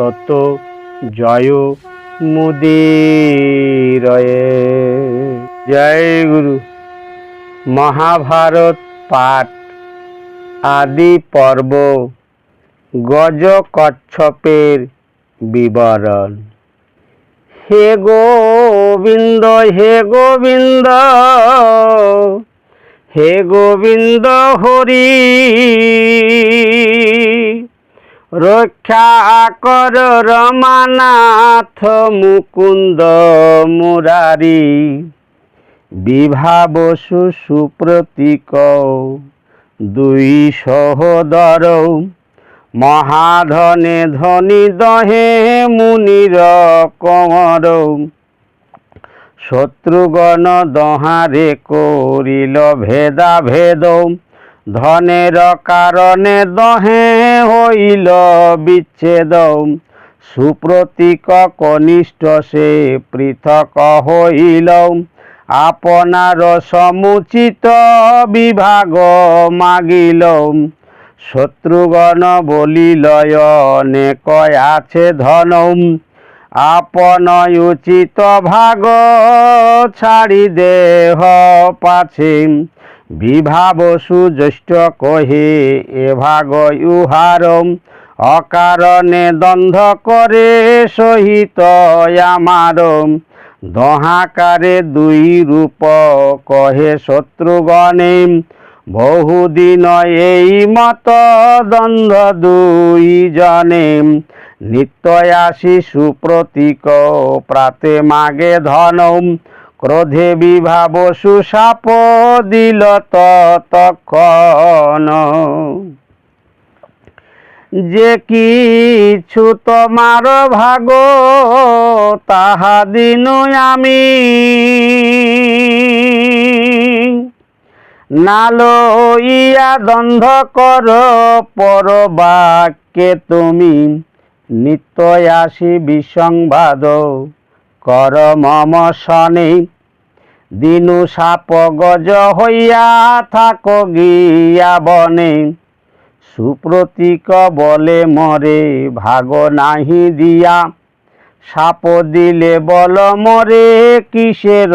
তত জয় মুদিরয়ে। জয় গুরু। মহাভারত পাঠ, আদি পর্ব, গজ কচ্ছপের বিবরণ। হে গোবিন্দ হে গোবিন্দ হে গোবিন্দ হরি। রক্ষা কর রমানাথ মুকুন্দ মুরারি। বিভাবসু সুপ্রতীক দুই সহোদর, মহাধনে ধনী দহে মুনির কমর। শত্রুগণ দহারে করিল ভেদা ভেদ ধনের কারণে দহে হইল বিচ্ছেদ সুপ্রতীক কনিষ্ঠ সে পৃথক হইল। আপনার সমুচিত বিভাগ মাগিল। শত্রুগণ বলিল, অনেক আছে ধন। আপন উচিত ভাগ ছাড়ি দেহ পাছে। বিভাবসু জ্যেষ্ঠ কহে ভাগ ইহার অকারণে দ্বন্দ্ব করে সহিত আমার। দহাকারে দুই রূপ কহে শত্রুগণে, বহুদিন এই মত দ্বন্দ্ব দুই জনে নিত্যয়াসী সুপ্রতীক প্রাতে মাগে ধন ক্রোধে বিভাব সুসাপ দিল তখন যে কিছু তোমার ভাগ, তাহা দিনু আমি। নালো ইয়া দ্বন্দ্ব কর পর বাক্যে তুমি নিত্য আসি বিসংবাদ কর মম শনে, দিনু সাপ গজ হইয়া থাক গিয়া বনে। সুপ্রতীক বলে মরে ভাগ নাহি দিয়া। সাপ দিলে বল মরে কিসের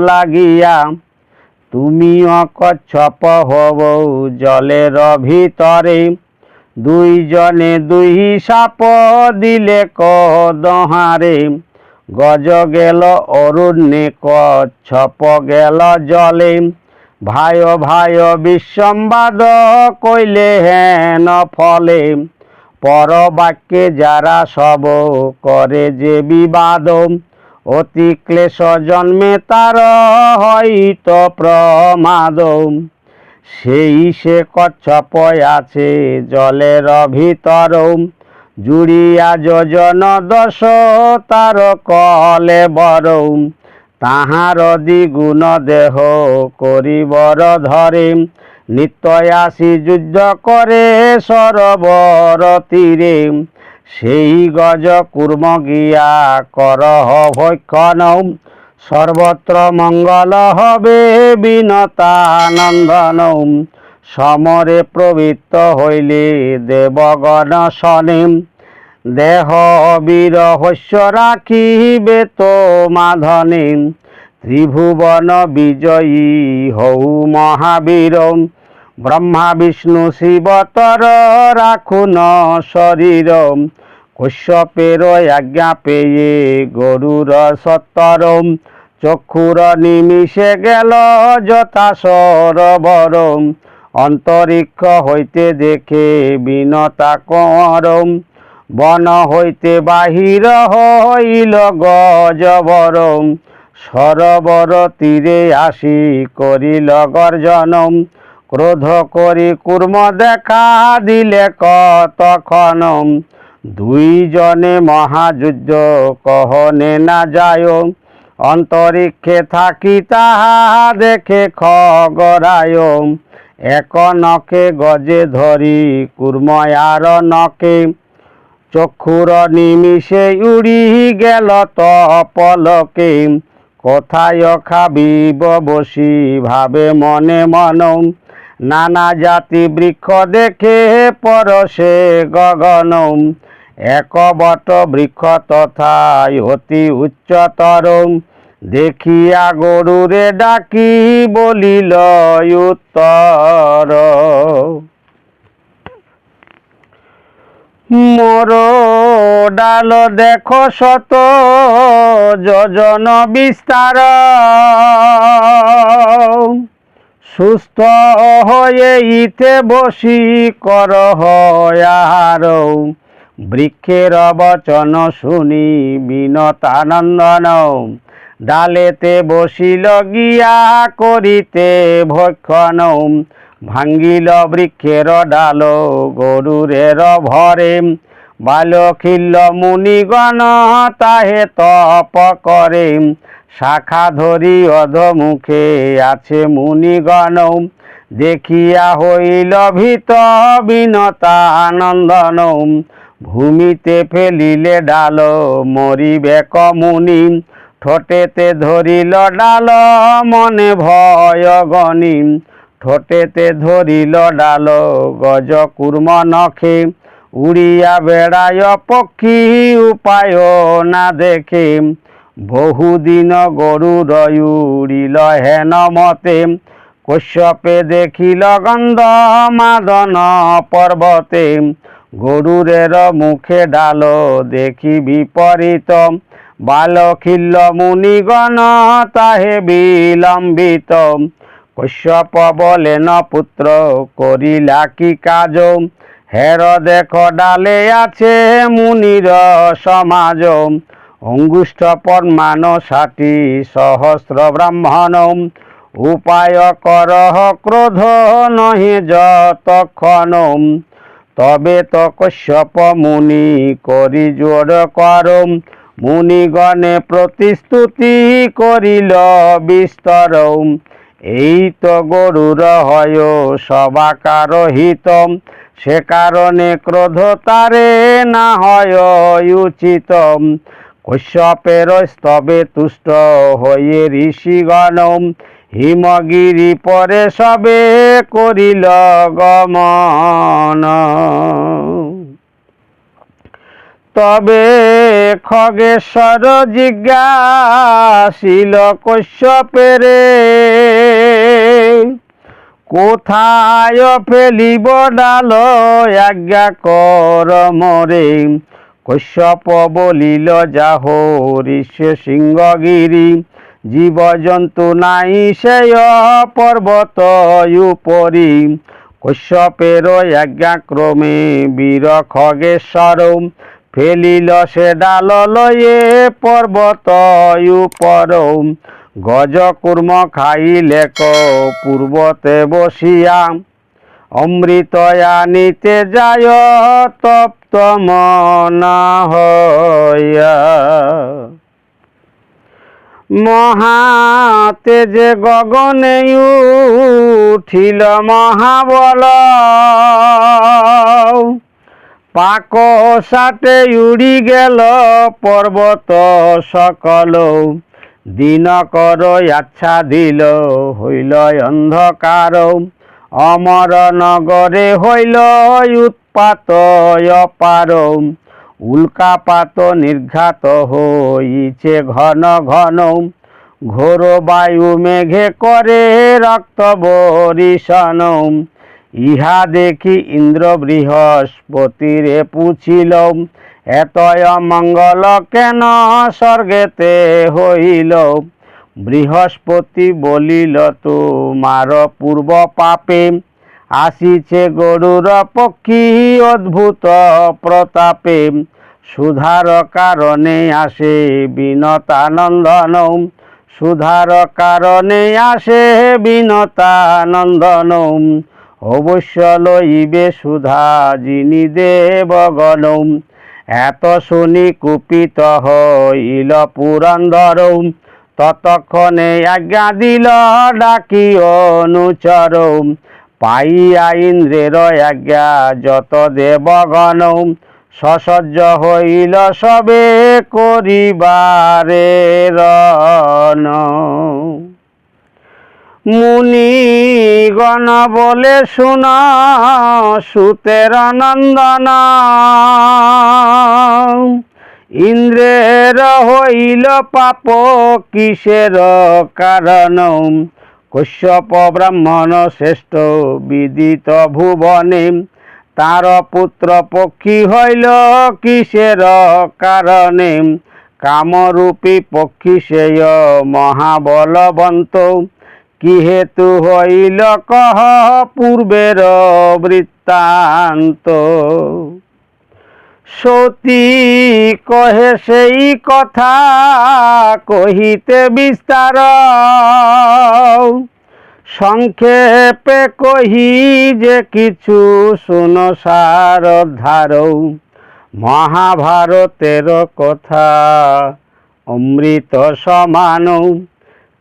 লাগিয়া। তুমি অকচ্ছপ হব জলের ভিতরে। দুইজনে দুই সাপ দিলে কদহারে। গজ গেল অরণ্যে কচ্ছপ গেল জলে। ভাই ভাই বিসম্বাদ কইলে হেন ফলে। পর বাক্যে যারা সব করে যে বিবাদ, অতি ক্লেশ জন্মে তার হয়ত প্রমাদ। সেই সে কচ্ছপ আছে জলের ভিতর। জুড়িয়া যোজন দশ তার কলে বড় তাহার দ্বিগুণ দেহ করিবর ধরে নিত্যয়াসী যুদ্ধ করে সরবর তীরে সেই গজ কুর্ম গিয়া করহ ভক্ষণ। সর্বত্র মঙ্গল হবে বিনতানন্দন সমরে প্রবৃত্ত হইলে দেবগণ শনে। দেহ বীর হস্য রাখিবে তো মাধনে। ত্রিভুবন বিজয়ী হৌ মহাবীর। ব্রহ্মা, বিষ্ণু শিবতর রাখুন শরীর। কশ্যপের আজ্ঞা পেয়ে গরুর সত্তর। চক্ষুর নিমিষে গেল যথা সরবর অন্তরিক্ষ হইতে দেখে বিনতা করম। বন হইতে বাহির হইল গজবর সরবর তীরে আসি করিল গর্জনম। ক্রোধ করি কুর্ম দেখা দিলে কতক্ষণ দুইজনে মহাযুদ্ধ কহনে না যায়। অন্তরিক্ষে থাকি তাহা দেখে খগরায়। এক নখে গজে ধরি কুর্ময়ার নখে। চক্ষুর নিমিষে উড়ি গেল তপলকে। কোথায় খাবিব বসি ভাবে মনে মন। নানা জাতি বৃক্ষ দেখে পরশে গগন। এক বট বৃক্ষ তথা অতি উচ্চতর। দেখিয়া গরুরে ডাকি বলিল, উত্তর। মোর ডাল দেখো শত যোজন বিস্তার। সুস্থ হয়ে ইতে বসি কর হয়ার। বৃক্ষের বচন শুনি বিনতানন্দন। ডালেতে বসিল গিয়া করিতে ভক্ষণ। ভাঙ্গিল বৃক্ষের ডাল গরুরের ভরে। বালখিল্য মুনিগণ তাহে তপ করে। শাখা ধরি অধমুখে আছে মুনিগণ। দেখিয়া হইল ভীত বিনতা আনন্দন ভূমিতে ফেলিলে ডাল মরিবে কমুনি ঠোঁটেতে ধরিল ডাল, মনে ভয় গণি ঠোঁটেতে ধরিল ডাল, গজ কুর্ম নখে। উড়িয়া বেড়ায় পক্ষী, উপায় না দেখে। বহুদিন গরু উড়িল হেন মতে। কশ্যপে দেখিল গন্ধ মাদন পর্বতে। গরুরের মুখে ডাল দেখি বিপরীত। বালখিল্য মুনিগণ তাহে বিলম্বিত। কশ্যপ বলেন পুত্র, করিলা কি কাজ? হের দেখ, ডালে আছে মুনির সমাজ। অঙ্গুষ্ঠ পরমাণ ষাটি সহস্র ব্রাহ্মণ। উপায় করহ ক্রোধ নহি যতক্ষণ। তবে তো কশ্যপ মুনি করি জোর করম মুনিগণে প্রতিস্তুতি করিল বিস্তর এই তো গরুর হয় সবাকার হিত সে কারণে ক্রোধ তারে না হয় উচিত কশ্যপের স্তবে তুষ্ট হয়ে ঋষিগণ হিমগিরি পরে সবে করিল গমন। তবে খগেশ্বর জিজ্ঞাসিল কশ্যপেরে কোথায় ফেলিব ডাল? আজ্ঞা কর মরে। কশ্যপ বলিল যাহ ঋষ সিংহগিরি, জীবজন্তু নাই সেয় পর্বত উপরি। কশ্যপের আজ্ঞাক্রমে বীর খগেশ্বর ফেলিল সে ডাল লয়ে পর্বত উপর গজ কুর্ম খাইলে ক পূর্বতে বসিয়া। অমৃত আনিতে যায় তপ্ত মনা হইয়া। মহাতেজে গগনে উঠিল মহাবল। পাক সাটে উড়ি গেল পর্বত সকল। দিন কর আচ্ছা দিল, হইল অন্ধকার। অমর নগরে হইল উৎপাত অপার। উল্কাপাত নির্ঘাত হইছে ঘন ঘন। ঘোর বায়ু মেঘে করে রক্ত বরিশন। ইহা দেখি ইন্দ্র বৃহস্পতিরে পুছিল এতয় মঙ্গল কেন স্বর্গেতে হইল বৃহস্পতি বলিল, তোমার পূর্ব পাপে আসিছে গরুর পক্ষী অদ্ভুত প্রতাপে। সুধার কারণে আসে বিনতানন্দন সুধার কারণে আসে বিনতানন্দন অবশ্য লইবে সুধা যিনি দেবগণ এত শুনি কুপিত হইল পুরন্দর ততক্ষণে আজ্ঞা দিল ডাকি অনুচর পাইয়া ইন্দ্রের আজ্ঞা যত দেবগণ সসজ্জ হইল সবে করিবারে রণ। মুনিগণ বলে শোনা, সুতের নন্দন। ইন্দ্রের হইল পাপ, কিসের কারণ? কশ্যপ ব্রাহ্মণ শ্রেষ্ঠ বিদিত ভুবনে, তার পুত্র পক্ষী হইল কিসের কারণে? কামরূপী পক্ষী সেয় মহাবলবন্ত। কি হেতু হইল কহ পূর্বের বৃত্তান্ত? সতী কহে সেই কথা কহিতে বিস্তার। সংক্ষেপে কহি যে কিছু শুনো সার ধারৌ। মহাভারতের কথা অমৃত সমান।